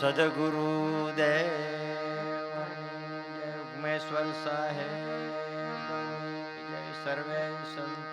સદગુરુ દેવ ઉમેશ્વર સાહેબ. જય સર્વે સંતો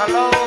hello.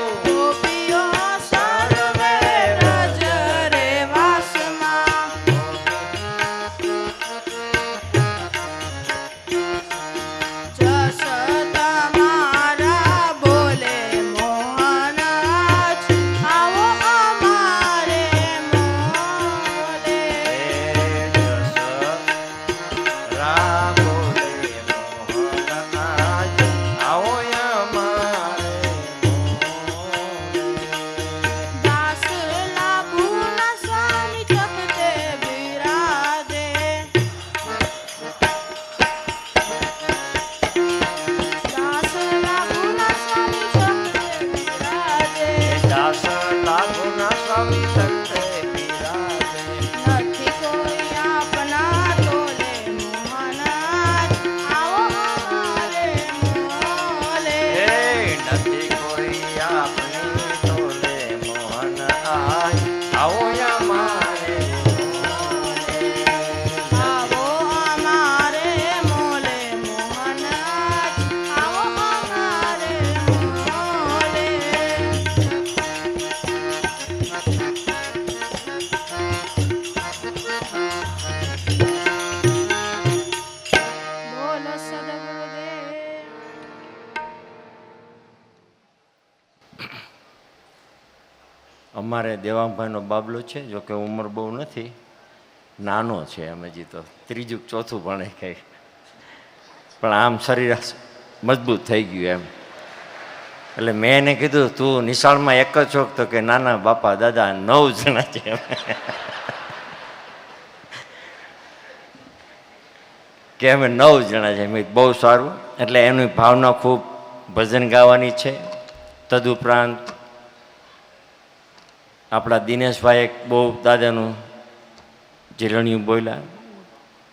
老呀妈。અમારે દેવાંગભાઈનો બાબલો છે, જો કે ઉંમર બહુ નથી. નાનો છે એમ હજી તો. ત્રીજું ચોથું ભણે કંઈ. પણ આમ શરીર મજબૂત થઈ ગયું એમ. એટલે મેં એને કીધું, તું નિશાળમાં એક જ છોક તો કે નાના બાપા, દાદા, નવ જણા છે. કે અમે નવ જણા છે. મેં બહુ સારું. એટલે એની ભાવના ખૂબ ભજન ગાવાની છે. તદુપરાંત આપણા દિનેશભાઈ એક બહુ દાદાનું જીરણિયું બોલ્યા.